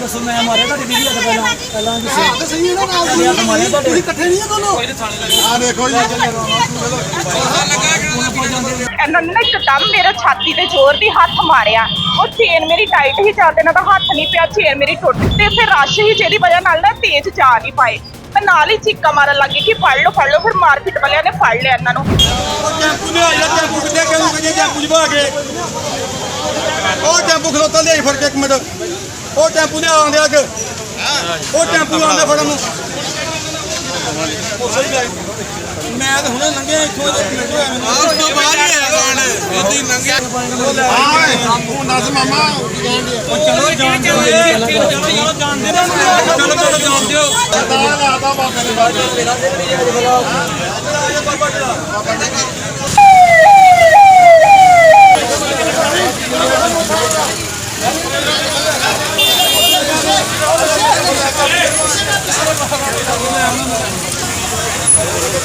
ਦੱਸੋ ਮੈਂ ਮਾਰਿਆ ਤੁਹਾਡੀ ਵੀਡੀਓ ਤੇ ਪਹਿਲਾਂ। ਪਹਿਲਾਂ ਦੱਸੋ ਤਾਂ ਸਹੀ ਹੈ ਨਾ ਨਾਲ ਤੁਹਾਡੇ ਹੱਥ ਮਾਰੇ ਤੁਹਾਡੇ। ਤੁਸੀਂ ਇਕੱਠੇ ਨਹੀਂ ਆ ਦੋਨੋਂ? ਆ ਦੇਖੋ ਜੀ। ਇਹਨਾਂ ਨੇ ਨਾ ਇੱਕਦਮ ਮੇਰੇ ਛਾਤੀ ਤੇ ਜ਼ੋਰ ਦੀ ਹੱਥ ਮਾਰਿਆ। ਉਹ ਚੇਨ ਮੇਰੀ ਟਾਈਟ ਹੀ ਚੱਲਦੇ ਨਾ ਤਾਂ ਹੱਥ ਨਹੀਂ ਪਿਆ ਚੇਨ ਮੇਰੀ ਟੁੱਟ ਤੇ ਫਿਰ ਰਸ਼ ਹੀ ਜਿਹਦੀ ਵਜ੍ਹਾ ਨਾਲ ਨਾ ਤੇਜ਼ ਜਾ ਨਹੀਂ ਪਾਏ। ਮੈਂ ਨਾਲ ਹੀ ਚੀਕਾਂ ਮਾਰਨ ਲੱਗੀ ਕਿ ਫੜ ਲਓ ਫੜ ਲਓ। ਫਿਰ ਮਾਰਕੀਟ ਵਾਲਿਆਂ ਨੇ ਫੜ ਲਿਆ ਇਹਨਾਂ ਨੂੰ। ਟੈਂਪੂ ਲਿਆ ਜਿਹੜਾ ਟੈਂਪੂ ਕਿੱਥੇ ਕਿਉਂ ਕਿ ਟੈਂਪੂ ਜਵਾ ਕੇ। ਉਹ ਟੈਂਪੂ ਖਲੋਤਾ ਲਿਆਈ ਫੜ ਕੇ ਇੱਕ ਮਿੰਟ। ਉਹ ਟੈਂਪੂ ਲਿਆ ਆਉਂਦੇ ਅੱਗ। ਉਹ ਟੈਂਪੂ ਆਉਂਦੇ ਫੜਨ ਨੂੰ। ਮੈਂ ਤਾਂ ਹੁਣੇ ਲੰਘਿਆ ਇੱਥੋਂ ਦੇ ਮਿੰਟ ਹੋਇਆ ਮੈਨੂੰ। ਉਸ ਤੋਂ ਬਾਅਦ ਹੀ ਆਇਆ ਗਾਣ ਇਹਦੀ ਨੰਗੇ ਹਾਂ ਤੂੰ ਦੱਸ ਮਾਮਾ। ਚਲੋ ਜਾਣ ਦਿਓ। ਚਲੋ ਚਲੋ ਜਾਣ ਦਿਓ। ਚਲੋ ਚਲੋ ਜਾਣ ਦਿਓ। ਦਾ ਲਾਦਾ ਬਾਬੇ ਨੇ ਬਾਅਦ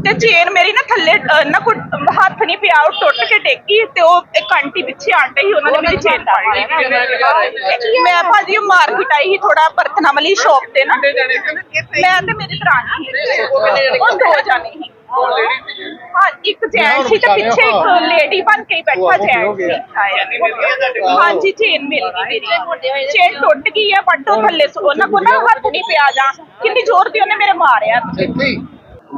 ਤੇ ਚੇਨ ਮੇਰੀ ਨਾ ਥੱਲੇ ਨਾ ਕੋਈ ਹੱਥ ਨਹੀਂ ਪਿਆ ਉਹ ਟੁੱਟ ਕੇ ਡੇਗੀ ਤੇ ਉਹ ਇੱਕ ਆਂਟੀ ਪਿੱਛੇ ਆਂਟੇ ਸੀ ਉਹਨਾਂ ਨੇ ਮੇਰੀ ਚੇਨ ਫੜ ਲਈ। ਮੈਂ ਭਾਜੀ ਉਹ ਮਾਰਕੀਟ ਆਈ ਸੀ ਥੋੜਾ ਬਰਤਨਾਂ ਵਾਲੀ ਸ਼ੌਪ ਤੇ ਨਾ। ਮੈਂ ਤੇ ਮੇਰੀ ਦਰਾਣੀ ਉਹ ਦੋ ਜਾਣੇ ਸੀ। ਹਾਂ ਇੱਕ ਜੈਂਟ ਸੀ ਤੇ ਪਿੱਛੇ ਇੱਕ ਲੇਡੀ ਬਣ ਕੇ ਹੀ ਬੈਠਾ ਜੈਂਟ ਸੀ। ਹਾਂਜੀ ਚੇਨ ਮਿਲ ਗਈ ਮੇਰੀ। ਚੇਨ ਟੁੱਟ ਗਈ ਹੈ ਪੱਟੋ ਥੱਲੇ ਸੋ- ਉਹਨਾਂ ਕੋਲ ਨਾ ਹੱਥ ਨਹੀਂ ਪਿਆ ਜਾਂ ਕਿੰਨੀ ਜ਼ੋਰ ਦੀ ਉਹਨੇ ਮੇਰੇ ਮਾਰਿਆ।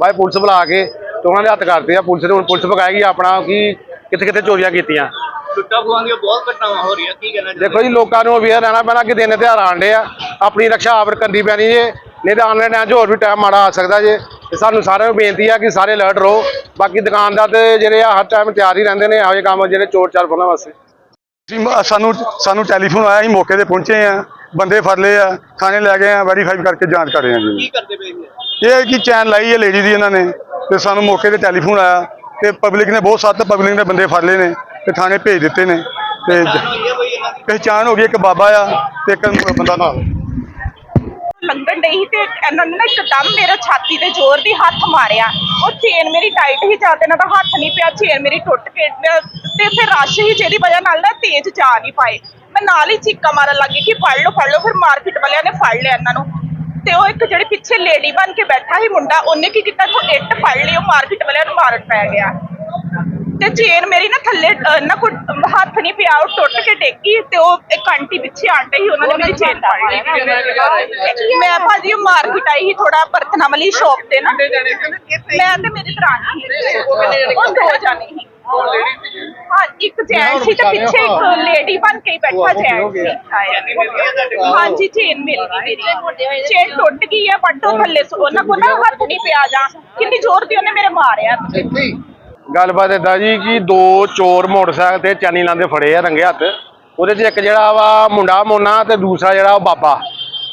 ਬਾਈ ਪੁਲਿਸ ਬੁਲਾ ਕੇ ਤੇ ਉਹਨਾਂ ਦੇ ਹੱਥ ਕਰਤੇ ਆ ਪੁਲਿਸ ਨੇ ਹੁਣ ਪੁਲਿਸ ਪਕਾਏਗੀ ਆਪਣਾ ਕਿ ਕਿੱਥੇ ਕਿੱਥੇ ਚੋਰੀਆਂ ਕੀਤੀਆਂ। ਟੁੱਟਾ ਫੁਆਂ ਦੀਆਂ ਬਹੁਤ ਘਟਨਾਵਾਂ ਹੋ ਰਹੀਆਂ ਕੀ ਕਹਿਣਾ ਦੇਖੋ ਜੀ ਲੋਕਾਂ ਨੂੰ ਅਵੇਅਰ ਰਹਿਣਾ ਪੈਣਾ ਕਿ ਦਿਨ ਤਿਉਹਾਰ ਆਂਡੇ ਆ ਆਪਣੀ ਰੱਖਿਆ ਆਪ ਕਰਨੀ ਪੈਣੀ ਜੇ ਨਹੀਂ ਤਾਂ ਆਨਲਾਈਨ 'ਚ ਹੋਰ ਵੀ ਟਾਈਮ ਮਾੜਾ ਆ ਸਕਦਾ ਜੇ। ਤੇ ਸਾਨੂੰ ਸਾਰਿਆਂ ਨੂੰ ਬੇਨਤੀ ਆ ਕਿ ਸਾਰੇ ਅਲਰਟ ਰਹੋ ਬਾਕੀ ਦੁਕਾਨਦਾਰ ਤੇ ਜਿਹੜੇ ਆ ਹਰ ਟਾਈਮ ਤਿਆਰ ਹੀ ਰਹਿੰਦੇ ਨੇ ਇਹੋ ਜਿਹੇ ਕੰਮ ਜਿਹੜੇ ਚੋਰ ਚਾਰ ਫੜਨ ਵਾਸਤੇ। ਸਾਨੂੰ ਸਾਨੂੰ ਟੈਲੀਫੋਨ ਆਇਆ ਅਸੀਂ ਮੌਕੇ ਤੇ ਪਹੁੰਚੇ ਆ ਬੰਦੇ ਫੜ ਲਏ ਆ ਥਾਣੇ ਲੈ ਗਏ ਆ ਵੈਰੀਫਾਈ ਕਰਕੇ ਜਾਂਚ ਕਰ ਰਹੇ ਆ ਜੀ। ਕੀ ਕਰਦੇ ਪਏ ਇਹ ਹੈ ਕਿ ਚੈਨ ਲਾਈ ਹੈ ਲੇਡੀ ਦੀ ਇਹਨਾਂ ਨੇ ਤੇ ਸਾਨੂੰ ਮੌਕੇ ਤੇ ਟੈਲੀਫੋਨ ਆਇਆ ਤੇ ਪਬਲਿਕ ਨੇ ਬਹੁਤ ਸੱਤ ਪਬਲਿਕ ਨੇ ਬੰਦੇ ਫੜ ਲਏ ਨੇ ਤੇ ਥਾਣੇ ਭੇਜ ਦਿੱਤੇ ਨੇ ਤੇ ਜ- ਇਹਨਾਂ ਦੀ? ਪਹਿਚਾਣ ਹੋ ਗਈ ਇੱਕ ਬਾਬਾ ਆ ਤੇ ਇੱਕ ਬੰਦਾ ਨਾਲ। ਲੰਘਣ ਸੀ ਤੇ ਇਹਨਾਂ ਨੇ ਨਾ ਇੱਕਦਮ ਮੇਰੇ ਛਾਤੀ ਤੇ ਜ਼ੋਰ ਦੀ ਹੱਥ ਮਾਰਿਆ। ਉਹ ਚੇਨ ਮੇਰੀ ਟਾਈਟ ਹੀ ਨਾ ਤਾਂ ਹੱਥ ਨਹੀਂ ਪਿਆ ਚੇਨ ਮੇਰੀ ਟੁੱਟ ਕੇ ਤੇ ਫਿਰ ਰਸ਼ ਹੀ ਜਿਹਦੀ ਵਜ੍ਹਾ ਨਾਲ ਨਾ ਤੇਜ਼ ਜਾ ਨਹੀਂ ਪਾਏ। ਮੈਂ ਨਾਲ ਹੀ ਚੀਕਾਂ ਮਾਰਨ ਲੱਗੀ ਕਿ ਫੜ ਲਓ ਫੜ ਲਓ ਫਿਰ ਮਾਰਕੀਟ ਵਾਲਿਆਂ ਨੇ ਫੜ ਲਿਆ ਇਹਨਾਂ ਨੂੰ। ਪਿੱਛੇ ਲੇਡੀ ਬਣ ਕੇ ਬੈਠਾ ਸੀ ਮੁੰਡਾ, ਉਹਨੇ ਕੀ ਕੀਤਾ? ਤੋਂ ਇੱਟ ਫੜ ਲਈ, ਉਹ ਮਾਰਕੀਟ ਵਾਲਿਆਂ ਨੂੰ ਮਾਰਨ ਪੈ ਗਿਆ। ਤੇ ਚੇਨ ਮੇਰੀ ਨਾ ਥੱਲੇ ਨਾ ਕੋਈ ਹੱਥ ਨਹੀਂ ਪਿਆ, ਉਹ ਟੁੱਟ ਕੇ ਡੇਗੀ ਤੇ ਉਹ ਇੱਕ ਆਂਟੀ ਪਿੱਛੇ ਆਂਟੇ ਸੀ, ਉਹਨਾਂ ਨੇ ਮੇਰੀ ਚੇਨ ਫੜ ਲਈ। ਮੈਂ ਭਾਜੀ ਉਹ ਮਾਰਕੀਟ ਆਈ ਸੀ ਥੋੜਾ ਬਰਤਨਾਂ ਵਾਲੀ ਸ਼ੌਪ ਤੇ ਨਾ। ਮੈਂ ਤੇ ਮੇਰੀ ਦਰਾਣੀ ਉਹ ਦੋ ਜਾਣੇ ਸੀ। ਹਾਂ। ਇੱਕ ਜੈਂਟ ਸੀ ਤੇ ਪਿੱਛੇ ਇੱਕ ਲੇਡੀ ਬਣ ਕੇ ਹੀ ਬੈਠਾ ਜੈਂਟ ਸੀ ਹਾਂਜੀ ਚੇਨ ਮਿਲ ਗਈ ਮੇਰੀ। ਚੇਨ ਟੁੱਟ ਗਈ ਹੈ ਪੱਟੋ ਥੱਲੇ ਸੋ- ਉਹਨਾਂ ਕੋਲ ਨਾ ਹੱਥ ਨਹੀਂ ਪਿਆ ਜਾਂ। ਕਿੰਨੀ ਜ਼ੋਰ ਦੀ ਉਹਨੇ ਮੇਰੇ ਮਾਰਿਆ। ਗੱਲਬਾਤ ਏਦਾਂ ਜੀ ਕਿ ਦੋ ਚੋਰ ਮੋਟਰਸਾਈਕਲ ਤੇ ਚਾਨੀ ਲਾਂਦੇ ਫੜੇ ਆ ਰੰਗੇ ਹੱਥ। ਉਹਦੇ 'ਚ ਇੱਕ ਜਿਹੜਾ ਵਾ ਮੁੰਡਾ ਮੋਨਾ ਤੇ ਦੂਸਰਾ ਜਿਹੜਾ ਉਹ ਬਾਬਾ।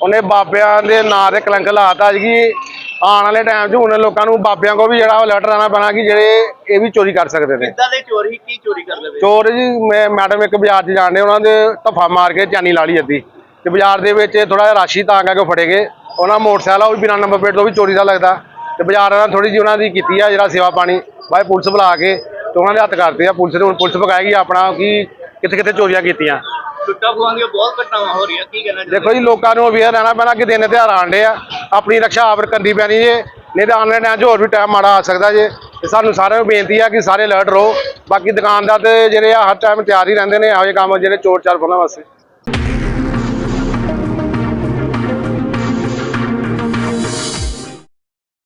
ਉਹਨੇ ਬਾਬਿਆਂ ਦੇ ਨਾਂ ਤੇ ਕਲੰਕ ਲਾਤਾ ਜੀ ਆਉਣ ਵਾਲੇ ਟਾਈਮ 'ਚ ਹੁਣ ਲੋਕਾਂ ਨੂੰ ਬਾਬਿਆਂ ਕੋ ਵੀ ਜਿਹੜਾ ਉਹ ਲੈਟਰ ਆਣਾ ਪੈਣਾ ਕਿ ਜਿਹੜੇ ਇਹ ਵੀ ਚੋਰੀ ਕਰ ਸਕਦੇ ਨੇ। ਕਿੱਦਾਂ ਦੇ ਚੋਰੀ ਕੀ ਚੋਰੀ ਕਰਦੇ ਵੇ ਚੋਰ ਜੀ ਮੈਂ ਮੈਡਮ ਇੱਕ ਬਾਜ਼ਾਰ 'ਚ ਜਾਣਦੇ ਉਹਨਾਂ ਦੇ ਧੱਫਾ ਮਾਰ ਕੇ ਚਾਨੀ ਲਾ ਲਈ ਅੱਧੀ। ਤੇ ਬਾਜ਼ਾਰ ਦੇ ਵਿੱਚ ਥੋੜਾ ਜਿਹਾ ਰਾਸ਼ੀ ਤਾਂ ਕਰਕੇ ਫੜੇ ਗਏ। ਉਹਨਾਂ ਮੋਟਰਸਾਈਕਲ ਆ ਉਹ ਵੀ ਬਿਨਾਂ ਨੰਬਰ ਪਲੇਟ ਤੋਂ ਵੀ ਚੋਰੀ ਦਾ ਲੱਗਦਾ। ਤੇ ਬਾਜ਼ਾਰ ਵਾਲਿਆਂ ਥੋੜੀ ਜਿਹੀ ਉਹਨਾਂ ਦੀ ਕੀਤੀ ਆ ਜਿਹੜਾ ਸੇਵਾ ਪਾਣੀ। ਬਾਈ ਪੁਲਿਸ ਬੁਲਾ ਕੇ ਤੇ ਉਹਨਾਂ ਦੇ ਹੱਥ ਕਰਤੇ ਆ ਪੁਲਿਸ ਨੇ ਹੁਣ ਪੁਲਿਸ ਪਕਾਏਗੀ ਆਪਣਾ ਕਿ ਕਿੱਥੇ ਕਿੱਥੇ ਚੋਰੀਆਂ ਕੀਤੀਆਂ। ਟੁੱਟਾ ਫੁਆਂ ਦੀਆਂ ਬਹੁਤ ਘਟਨਾਵਾਂ ਹੋ ਰਹੀਆਂ ਕੀ ਕਹਿਣਾ ਦੇਖੋ ਜੀ ਲੋਕਾਂ ਨੂੰ ਅਵੇਅਰ ਰਹਿਣਾ ਪੈਣਾ ਕਿ ਦਿਨ ਤਿਉਹਾਰ ਆਂਡੇ ਆ। ਆਪਣੀ ਰੱਖਿਆ ਆਪ ਕਰਨੀ ਪੈਣੀ ਜੇ, ਨਹੀਂ ਤਾਂ ਆਨਲਾਈਨ ਟਾਈਮ 'ਚ ਹੋਰ ਵੀ ਟਾਈਮ ਮਾੜਾ ਆ ਸਕਦਾ ਜੇ। ਤੇ ਸਾਨੂੰ ਸਾਰਿਆਂ ਨੂੰ ਬੇਨਤੀ ਆ ਕਿ ਸਾਰੇ ਅਲਰਟ ਰਹੋ। ਬਾਕੀ ਦੁਕਾਨਦਾਰ ਤੇ ਜਿਹੜੇ ਆ ਹਰ ਟਾਈਮ ਤਿਆਰ ਹੀ ਰਹਿੰਦੇ ਨੇ, ਇਹੋ ਜਿਹੇ ਕੰਮ ਜਿਹੜੇ ਚੋਰ ਚਾਰ ਫੜਨ ਵਾਸਤੇ।